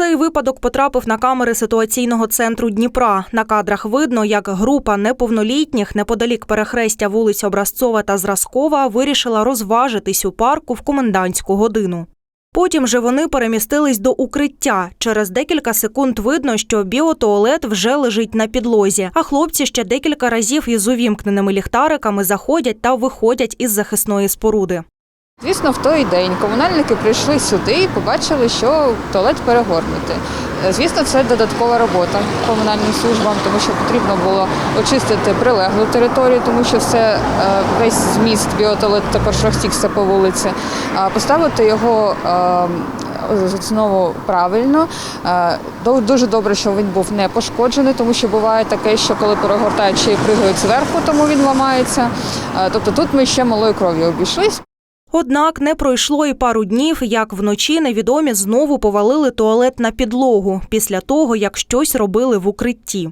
Цей випадок потрапив на камери ситуаційного центру Дніпра. На кадрах видно, як група неповнолітніх неподалік перехрестя вулиць Образцова та Зразкова вирішила розважитись у парку в комендантську годину. Потім же вони перемістились до укриття. Через декілька секунд видно, що біотуалет вже лежить на підлозі, а хлопці ще декілька разів із увімкненими ліхтариками заходять та виходять із захисної споруди. Звісно, в той день комунальники прийшли сюди і побачили, що туалет перегорнутий. Е, Звісно, це додаткова робота комунальним службам, тому що потрібно було очистити прилеглу територію, тому що все е, весь зміст біотуалету також розтікся по вулиці, поставити його. е, Знову правильно Е, дуже добре, що він був не пошкоджений, тому що буває таке, що коли перегортають й пригають зверху, тому він ламається. Тобто тут ми ще малою кров'ю обійшлись. Однак не пройшло і пару днів, як вночі невідомі знову повалили туалет на підлогу після того, як щось робили в укритті.